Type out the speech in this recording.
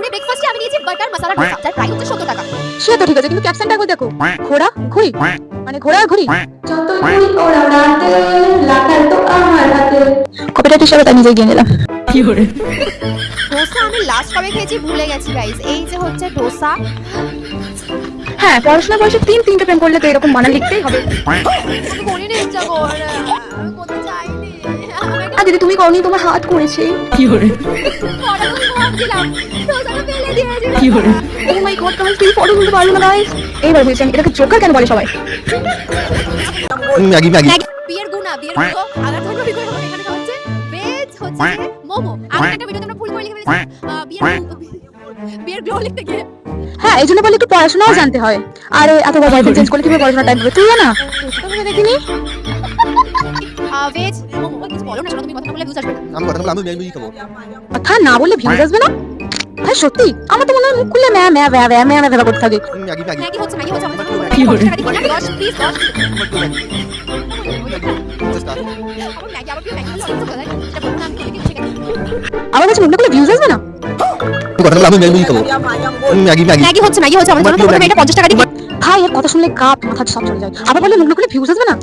দুপুরে ব্রেকফাস্টে আমি নিয়েছি বাটার মশলা ডোসা যার প্রাইস হচ্ছে সত্তর টাকা। সে তো ঠিক আছে কিন্তু ক্যাপশনটা একবার দেখো। ঘোড়া ঘুড়ি? মানে ঘোড়া আর ঘুড়ি? কপিরাইট হিসাবে তাই নিজে গিয়ে নিলাম। ডোসা আমি লাস্ট কবে খেয়েছি ভুলে গেছি গাইস এই যে হচ্ছে ডোসা হ্যাঁ পড়াশোনা বয়সে তিন তিনটে প্রেম করলে তো এরকম মানা লিখতেই হবে। আমি করিনি ইচ্ছা করে দিদি তুমি করনি তোমার হাত করেছে। আমি ভাবছিলাম ডোসাটা ও মাই গড গাইস তুমি ফটো তুলতে পারল না গাইস এইবার বুঝেছি আমি এটাকে জোকার কেন বলে সবাই? Maggi Maggi. বিয়ের গুণা বিয়ের গুণ। আগার বিকল্প এখানে তো হচ্ছে ভেজ হচ্ছে মোমো। আমি একটা ভিডিওতে আমরা ভুল করে লিখে ফেলেছি বিয়ের বিয়ের গ্লো লিখতে গিয়ে। হ্যাঁ এই জন্য বলে একটু পড়াশোনাও জানতে হয়। আর এত বয়ফ্রেন্ড চেঞ্জ করলে কীভাবে পড়াশোনা টাইম পাবে তুই না? দেখিনি? ভেজ মোমো কিছু বলো না শোনো তুমি কথা বলে ভিউজ আসবে না আমি কথা বলে আমি ম্যাগি খাব? কথা না বললে ভিউজ আসবে না? ভাই সত্যি আমার তো মনে হয় মুখ খুললে ম্যা ম্যা ব্যা ব্যা ম্যা ম্যা করতে থাকে। Maggi Maggi. ম্যাগি হচ্ছে ম্যাগি হচ্ছে আমাদের কি করে দশ প্লিজ দশ। আমার আমার কাছে মুখ না খুললে ভিউজ আসবে না? কথা বলে আমি ম্যাগি খাব? Maggi Maggi. ম্যাগি হচ্ছে ম্যাগি হচ্ছে আমাদের জন্য প্রথমে এটা পঞ্চাশ টাকা দিয়ে ভাই এর কথা শুনলে কাপ মাথা সব চলে যায়। আবার বললে মুখ খুলে ভিউজ আসবে না?